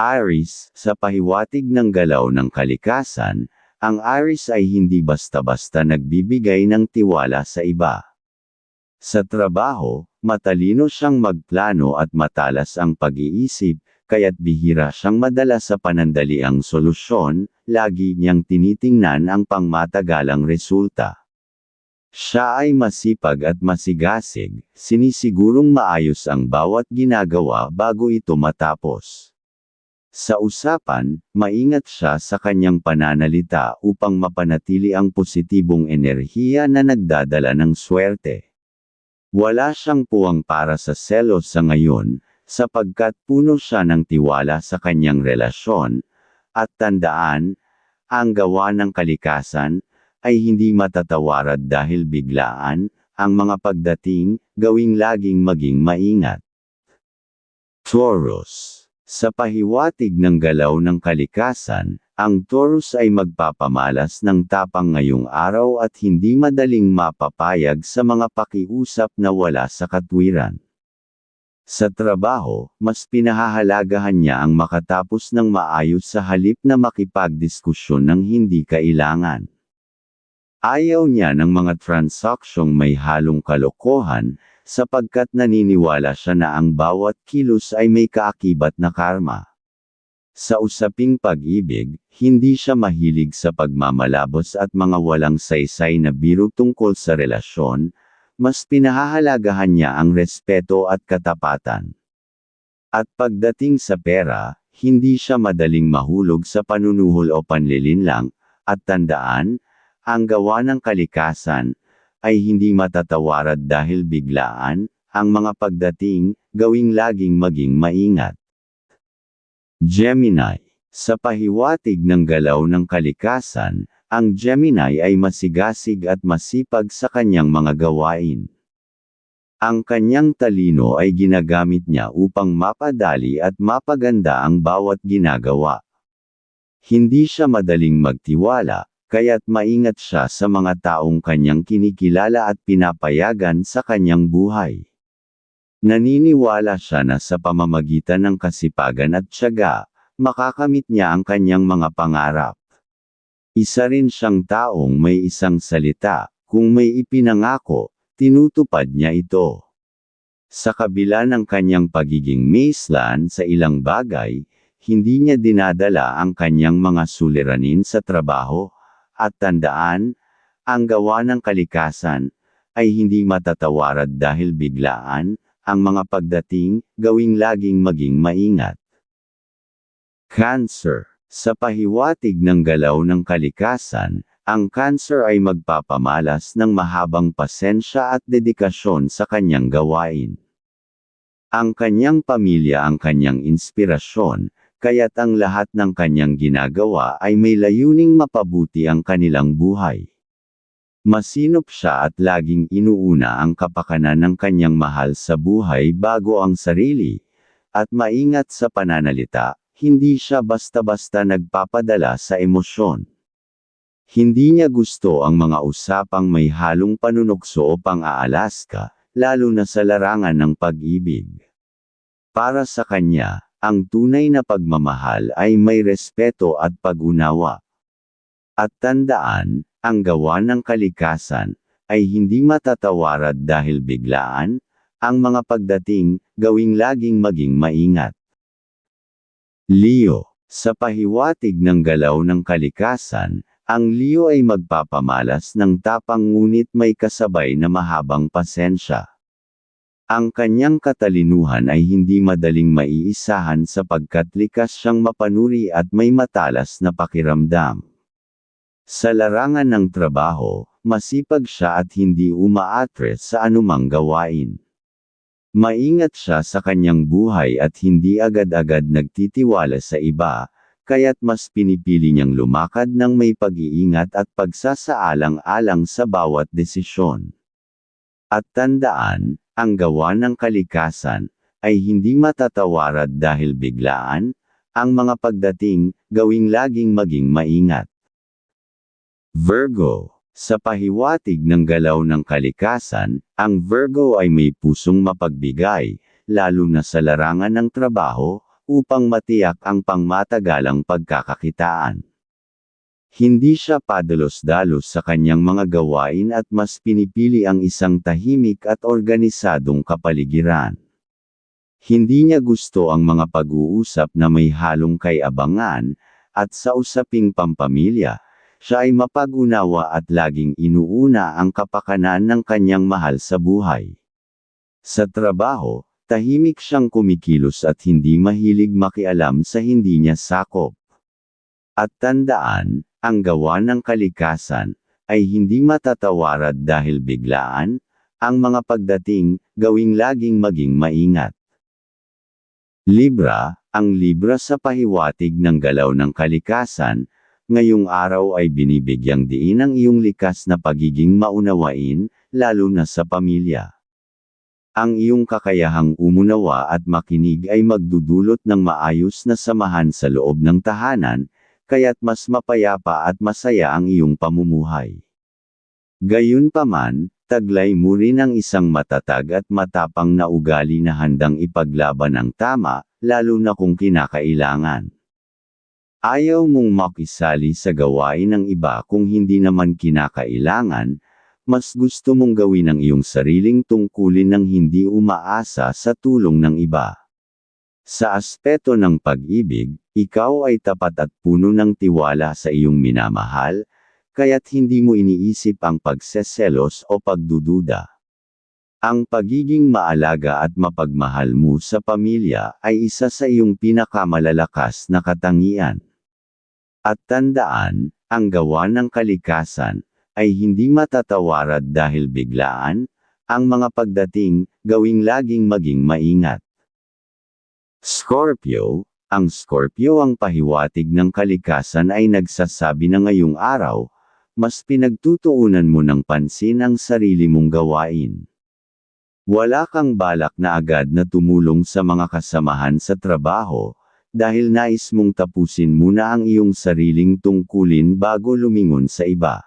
Aries, sa pahiwatig ng galaw ng kalikasan, ang Aries ay hindi basta-basta nagbibigay ng tiwala sa iba. Sa trabaho, matalino siyang magplano at matalas ang pag-iisip, kaya't bihira siyang madala sa panandaliang solusyon, lagi niyang tinitingnan ang pangmatagalang resulta. Siya ay masipag at masigasig, sinisigurong maayos ang bawat ginagawa bago ito matapos. Sa usapan, maingat siya sa kanyang pananalita upang mapanatili ang positibong enerhiya na nagdadala ng swerte. Wala siyang puwang para sa selos sa ngayon, sapagkat puno siya ng tiwala sa kanyang relasyon, at tandaan, ang gawa ng kalikasan, ay hindi matatawarad dahil biglaan, ang mga pagdating, gawing laging maging maingat. Taurus Sa pahiwatig ng galaw ng kalikasan, ang Taurus ay magpapamalas ng tapang ngayong araw at hindi madaling mapapayag sa mga pakiusap na wala sa katwiran. Sa trabaho, mas pinahahalagahan niya ang makatapos ng maayos sa halip na makipagdiskusyon ng hindi kailangan. Ayaw niya ng mga transaksyong may halong kalokohan, sapagkat naniniwala siya na ang bawat kilos ay may kaakibat na karma. Sa usaping pag-ibig, hindi siya mahilig sa pagmamalabos at mga walang saysay na biro tungkol sa relasyon, mas pinahahalagahan niya ang respeto at katapatan. At pagdating sa pera, hindi siya madaling mahulog sa panunuhol o panlilinlang, at tandaan, ang gawa ng kalikasan, ay hindi matatawarad dahil biglaan, ang mga pagdating, gawing laging maging maingat. Gemini Sa pahiwatig ng galaw ng kalikasan, ang Gemini ay masigasig at masipag sa kanyang mga gawain. Ang kanyang talino ay ginagamit niya upang mapadali at mapaganda ang bawat ginagawa. Hindi siya madaling magtiwala, kaya't maingat siya sa mga taong kanyang kinikilala at pinapayagan sa kanyang buhay. Naniniwala siya na sa pamamagitan ng kasipagan at tiyaga, makakamit niya ang kanyang mga pangarap. Isa rin siyang taong may isang salita, kung may ipinangako, tinutupad niya ito. Sa kabila ng kanyang pagiging maislan sa ilang bagay, hindi niya dinadala ang kanyang mga suliranin sa trabaho, at tandaan, ang gawa ng kalikasan, ay hindi matatawarad dahil biglaan, ang mga pagdating, gawing laging maging maingat. Cancer Sa pahiwatig ng galaw ng kalikasan, ang cancer ay magpapamalas ng mahabang pasensya at dedikasyon sa kanyang gawain. Ang kanyang pamilya ang kanyang inspirasyon, kaya't ang lahat ng kanyang ginagawa ay may layuning mapabuti ang kanilang buhay. Masinop siya at laging inuuna ang kapakanan ng kanyang mahal sa buhay bago ang sarili, at maingat sa pananalita, hindi siya basta-basta nagpapadala sa emosyon. Hindi niya gusto ang mga usapang may halong panunokso o pang-aalaska, lalo na sa larangan ng pag-ibig. Para sa kanya, ang tunay na pagmamahal ay may respeto at pag-unawa. At tandaan, ang gawa ng kalikasan, ay hindi matatawarad dahil biglaan, ang mga pagdating, gawing laging maging maingat. Leo, sa pahiwatig ng galaw ng kalikasan, ang Leo ay magpapamalas ng tapang ngunit may kasabay na mahabang pasensya. Ang kanyang katalinuhan ay hindi madaling maiisahan sapagkat likas siyang mapanuri at may matalas na pakiramdam. Sa larangan ng trabaho, masipag siya at hindi umaatres sa anumang gawain. Maingat siya sa kanyang buhay at hindi agad-agad nagtitiwala sa iba, kaya't mas pinipili niyang lumakad ng may pag-iingat at pagsasaalang-alang sa bawat desisyon. At tandaan, ang gawa ng kalikasan, ay hindi matatawarad dahil biglaan, ang mga pagdating, gawing laging maging maingat. Virgo Sa pahiwatig ng galaw ng kalikasan, ang Virgo ay may pusong mapagbigay, lalo na sa larangan ng trabaho, upang matiyak ang pangmatagalang pagkakakitaan. Hindi siya padalos-dalos sa kanyang mga gawain at mas pinipili ang isang tahimik at organisadong kapaligiran. Hindi niya gusto ang mga pag-uusap na may halong kay-abangan, at sa usaping pampamilya, siya ay mapag-unawa at laging inuuna ang kapakanan ng kanyang mahal sa buhay. Sa trabaho, tahimik siyang kumikilos at hindi mahilig makialam sa hindi niya sakop. At tandaan, ang gawa ng kalikasan, ay hindi matatawarad dahil biglaan, ang mga pagdating, gawing laging maging maingat. Libra, ang Libra sa pahiwatig ng galaw ng kalikasan, ngayong araw ay binibigyang diin ang iyong likas na pagiging maunawain, lalo na sa pamilya. Ang iyong kakayahang umunawa at makinig ay magdudulot ng maayos na samahan sa loob ng tahanan, kaya't mas mapayapa at masaya ang iyong pamumuhay. Gayunpaman, taglay mo rin ang isang matatag at matapang na ugali na handang ipaglaban ang tama, lalo na kung kinakailangan. Ayaw mong makisali sa gawain ng iba kung hindi naman kinakailangan, mas gusto mong gawin ang iyong sariling tungkulin ng hindi umaasa sa tulong ng iba. Sa aspeto ng pag-ibig, ikaw ay tapat at puno ng tiwala sa iyong minamahal, kaya't hindi mo iniisip ang pagseselos o pagdududa. Ang pagiging maalaga at mapagmahal mo sa pamilya ay isa sa iyong pinakamalalakas na katangian. At tandaan, ang gawa ng kalikasan, ay hindi matatawarad dahil biglaan, ang mga pagdating, gawing laging maging maingat. Scorpio, ang Scorpio ang pahiwatig ng kalikasan ay nagsasabi na ngayong araw, mas pinagtutuunan mo ng pansin ang sarili mong gawain. Wala kang balak na agad na tumulong sa mga kasamahan sa trabaho, dahil nais mong tapusin muna ang iyong sariling tungkulin bago lumingon sa iba.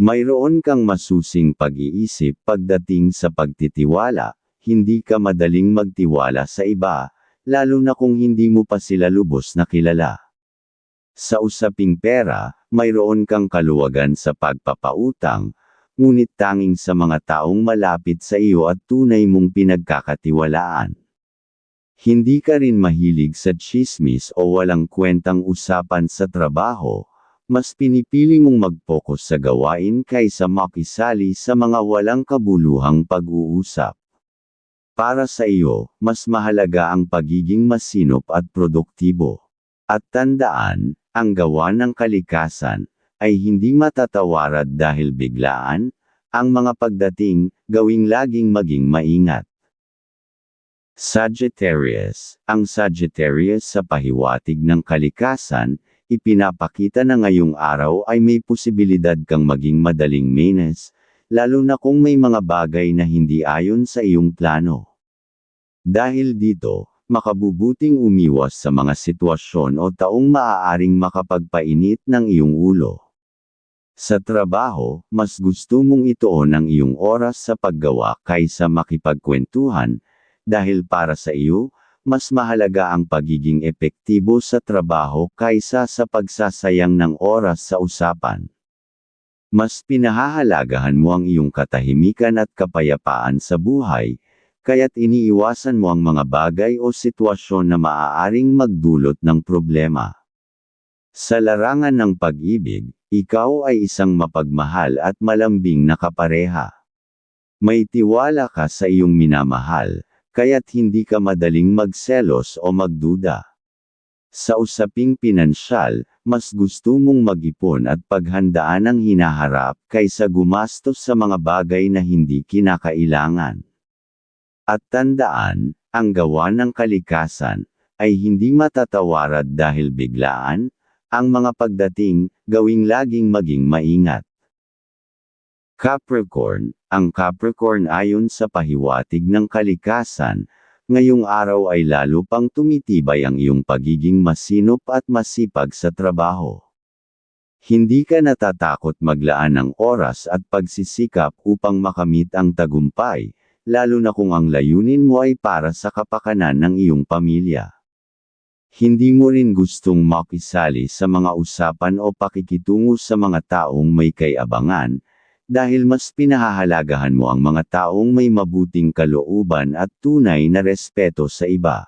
Mayroon kang masusing pag-iisip pagdating sa pagtitiwala, hindi ka madaling magtiwala sa iba, lalo na kung hindi mo pa sila lubos na kilala. Sa usaping pera, mayroon kang kaluwagan sa pagpapautang, ngunit tanging sa mga taong malapit sa iyo at tunay mong pinagkakatiwalaan. Hindi ka rin mahilig sa chismis o walang kwentang usapan sa trabaho, mas pinipili mong mag-focus sa gawain kaysa makisali sa mga walang kabuluhang pag-uusap. Para sa iyo, mas mahalaga ang pagiging masinop at produktibo. At tandaan, ang gawa ng kalikasan, ay hindi matatawarad dahil biglaan, ang mga pagdating, gawing laging maging maingat. Sagittarius, ang Sagittarius sa pahiwatig ng kalikasan, ipinapakita na ngayong araw ay may posibilidad kang maging madaling menes, lalo na kung may mga bagay na hindi ayon sa iyong plano. Dahil dito, makabubuting umiwas sa mga sitwasyon o taong maaaring makapagpainit ng iyong ulo. Sa trabaho, mas gusto mong ituon ang iyong oras sa paggawa kaysa makipagkwentuhan, dahil para sa iyo, mas mahalaga ang pagiging epektibo sa trabaho kaysa sa pagsasayang ng oras sa usapan. Mas pinahahalagahan mo ang iyong katahimikan at kapayapaan sa buhay, kaya't iniiwasan mo ang mga bagay o sitwasyon na maaaring magdulot ng problema. Sa larangan ng pag-ibig, ikaw ay isang mapagmahal at malambing na kapareha. May tiwala ka sa iyong minamahal, kaya't hindi ka madaling magselos o magduda. Sa usaping pinansyal, mas gusto mong mag-ipon at paghandaan ang hinaharap kaysa gumastos sa mga bagay na hindi kinakailangan. At tandaan, ang gawa ng kalikasan, ay hindi matatawarad dahil biglaan, ang mga pagdating, gawing laging maging maingat. Capricorn, ang Capricorn ayon sa pahiwatig ng kalikasan, ngayong araw ay lalo pang tumitibay ang iyong pagiging masinop at masipag sa trabaho. Hindi ka natatakot maglaan ng oras at pagsisikap upang makamit ang tagumpay, lalo na kung ang layunin mo ay para sa kapakanan ng iyong pamilya. Hindi mo rin gustong makisali sa mga usapan o pakikitungo sa mga taong may kayabangan, dahil mas pinahahalagahan mo ang mga taong may mabuting kalooban at tunay na respeto sa iba.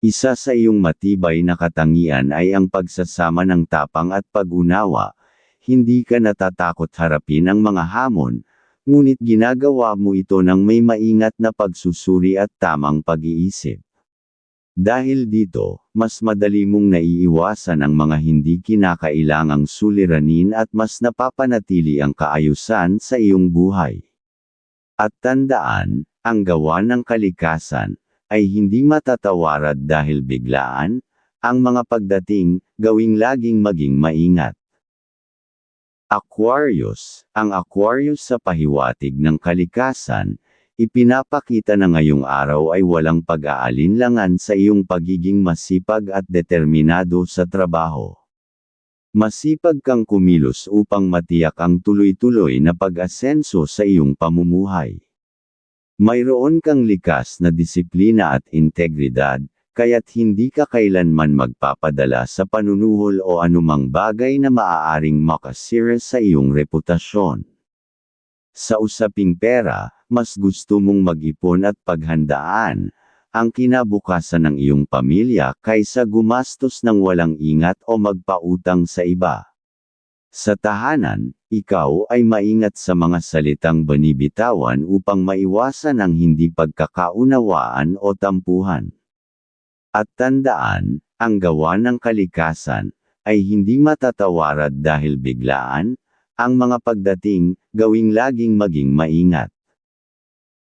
Isa sa iyong matibay na katangian ay ang pagsasama ng tapang at pag-unawa, hindi ka natatakot harapin ang mga hamon, ngunit ginagawa mo ito ng may maingat na pagsusuri at tamang pag-iisip. Dahil dito, mas madali mong naiiwasan ang mga hindi kinakailangang suliranin at mas napapanatili ang kaayusan sa iyong buhay. At tandaan, ang gawa ng kalikasan, ay hindi matatawarad dahil biglaan, ang mga pagdating, gawing laging maging maingat. Aquarius, ang Aquarius sa pahiwatig ng kalikasan, ipinapakita na ngayong araw ay walang pag-aalinlangan sa iyong pagiging masipag at determinado sa trabaho. Masipag kang kumilos upang matiyak ang tuloy-tuloy na pag-asenso sa iyong pamumuhay. Mayroon kang likas na disiplina at integridad, kaya't hindi ka kailanman magpapadala sa panunuhol o anumang bagay na maaaring makasira sa iyong reputasyon. Sa usaping pera, mas gusto mong mag-ipon at paghandaan ang kinabukasan ng iyong pamilya kaysa gumastos ng walang ingat o magpautang sa iba. Sa tahanan, ikaw ay maingat sa mga salitang banibitawan upang maiwasan ang hindi pagkakaunawaan o tampuhan. At tandaan, ang gawa ng kalikasan, ay hindi matatawarad dahil biglaan, ang mga pagdating, gawing laging maging maingat.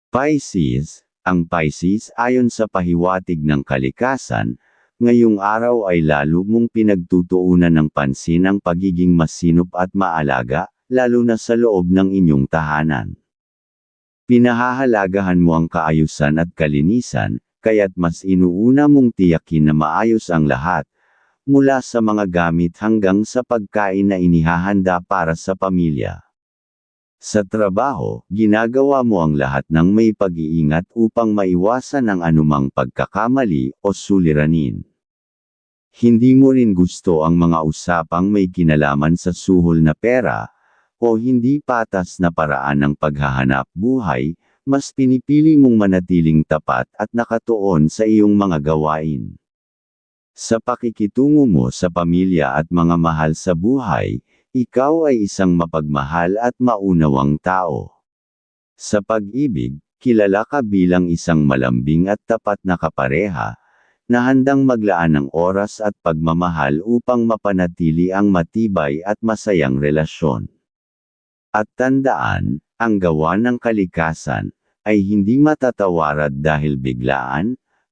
Pisces, ang Pisces ayon sa pahiwatig ng kalikasan, ngayong araw ay lalo mong pinagtutuunan ng pansin ang pagiging masinop at maalaga, lalo na sa loob ng inyong tahanan. Pinahahalagahan mo ang kaayusan at kalinisan, kaya't mas inuuna mong tiyakin na maayos ang lahat, mula sa mga gamit hanggang sa pagkain na inihahanda para sa pamilya. Sa trabaho, ginagawa mo ang lahat ng may pag-iingat upang maiwasan ang anumang pagkakamali o suliranin. Hindi mo rin gusto ang mga usapang may kinalaman sa suhol na pera, o hindi patas na paraan ng paghahanap buhay, mas pinipili mong manatiling tapat at nakatuon sa iyong mga gawain. Sa pakikitungo mo sa pamilya at mga mahal sa buhay, ikaw ay isang mapagmahal at maunawang tao. Sa pag-ibig, kilala ka bilang isang malambing at tapat na kapareha, na handang maglaan ng oras at pagmamahal upang mapanatili ang matibay at masayang relasyon. At tandaan, ang gawa ng kalikasan, ay hindi matatawarad dahil biglaan,